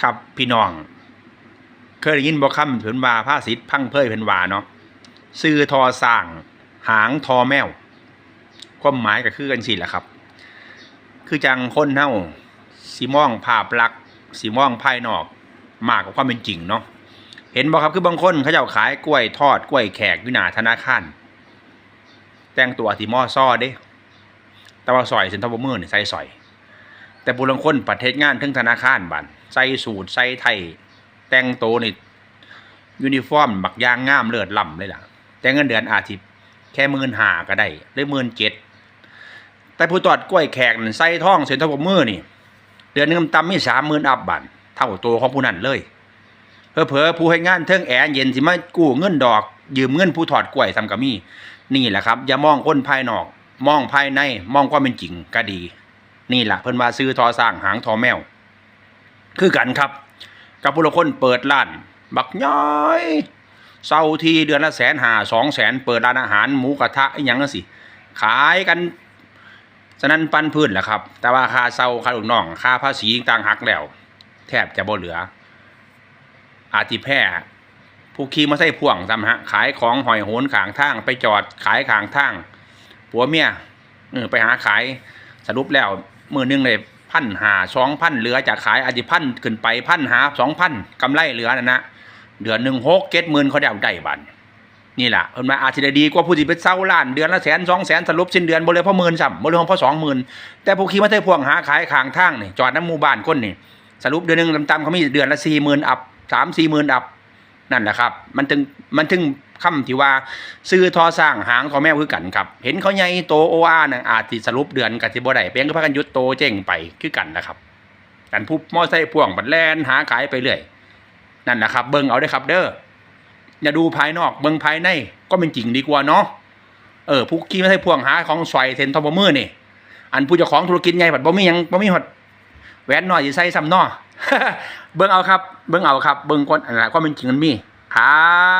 ครับพี่น้อง เคยได้ยินบ่คำเพิ่นว่าภาษิตพังเพยเพิ่นว่าเนาะซื้อทอสร้างหางทอแมว ความหมายก็คือกันสิแหละครับ คือจังคนเฮาสิมองภาพลักษณ์สิมองภายนอก มากกว่าความเป็นจริงเนาะเห็นบ่ครับคือบางคนเขาเจ้าขายกล้วยทอดกล้วยแขกอยู่หน้าธนาคารแต่งตัวที่อซ้อเด้ แต่ว่าซอยเซ็นทรัลเบอร์มือนี่ใส่ซอย แต่บุรังคนประเทศงานทั้งธนาคารบัน ใส่สูทใส่ไทยแต่งโตนี่ยูนิฟอร์มบักยางงามเลือดล่ำเลยล่ะ แต่เงินเดือนอาทิตย์แค่หมื่นหาก็ได้หรือหมื่นเจ็ดแต่ผู้ตรวจกล้วยแขกนั่นใส่ท่องเซ็นทรัลเบมือนี่ เดือนนึงต่ำมีสามหมื่นอัพบันเท่าตัวของผู้นั้นเลยเพอๆผู้ให้งานเทิงแอร์เย็นสิมากู้เงินดอก ยืมเงินผู้ถอดกล้วยทำกับมีนี่แหละครับ อย่ามองคนภายนอก มองภายในมองความเป็นจริงก็ดี นี่แหละเพิ่นว่าซื้อทอสร้างหางทอแมว คือกันครับ กับผู้ละคนเปิดร้าน บักย้อยเศร้าทีเดือนละแสนหาสองแสนเปิดร้านอาหารหมูกระทะอหยังนั่นสิ ขายกันฉะนั้นปันพื้นแหละครับ แต่ว่าค่าเศร้าค่าลูกน้อง ค่าภาษีต่างหักแล้ว แทบจะบ่เหลือ อาทิแพร่ผู้ขี่มาใส่พ่วงซ้ำฮะ ขายของหอยโหนขางทาง ไปจอดขายขางทางผัวเมียเออไปหาขายสรุปแล้วมือหนึงเลย พันหาสองพันเหลือจากขายอาทิพันขึ้นไปพันหาสองพันกำไรเหลือนะนะเดือนหนึ่งหกเก็ดหมื่นเขาได้เอาได้บันนี่แหละเพิ่นมาอาจจะได้ดีกว่าผู้ที่ไปเศร้าล้านเดือนละแสนสองแสนสรุปสิ้นเดือนบ่เลยพราะหมื่นซ้ำบ่เลยพราะสองหมื่นแต่ผู้ขี่มาใส่พ่วงหาขายขางทางนี่จอดน้ำมูบ้านคนนี่สรุปเดือนหนึ่งต่ำๆเขามีเดือนละสี่หมื่นอัพสามสี่หมื่นอัพ นั่นแหละครับ มันถึงมันถึงคำที่ว่าซื้อทอสร้างหางทอแมวคือกันครับ เห็นเขาใหญ่โตโออานะอาจสิสรุปเดือนกับสิบ่ได้เพียงก็พากันยุดโตเจ๊งไปคือกันนะครับกันผู้มอไซค์พ่วงบัดแลนหาขายไปเรื่อยนั่นแหละครับ เบิ่งเอาได้ครับ เด้ออย่าดูภายนอกเบิ่งภายในก็เป็นจริงดีกว่าเนาะเออผู้ขี่มอไซค์พ่วงหาของสอยเซนทอมมือนี่อันผู้เจ้าของธุรกิจใหญ่บัดบ่มียังบ่มีหดแหวนน้อยสิใส่ซ้ำนาะเบิ่งเอาครับ เบิ่งเอาครับ เบิ่งก่อนอันนั้นความเป็นจริงมันมี 哈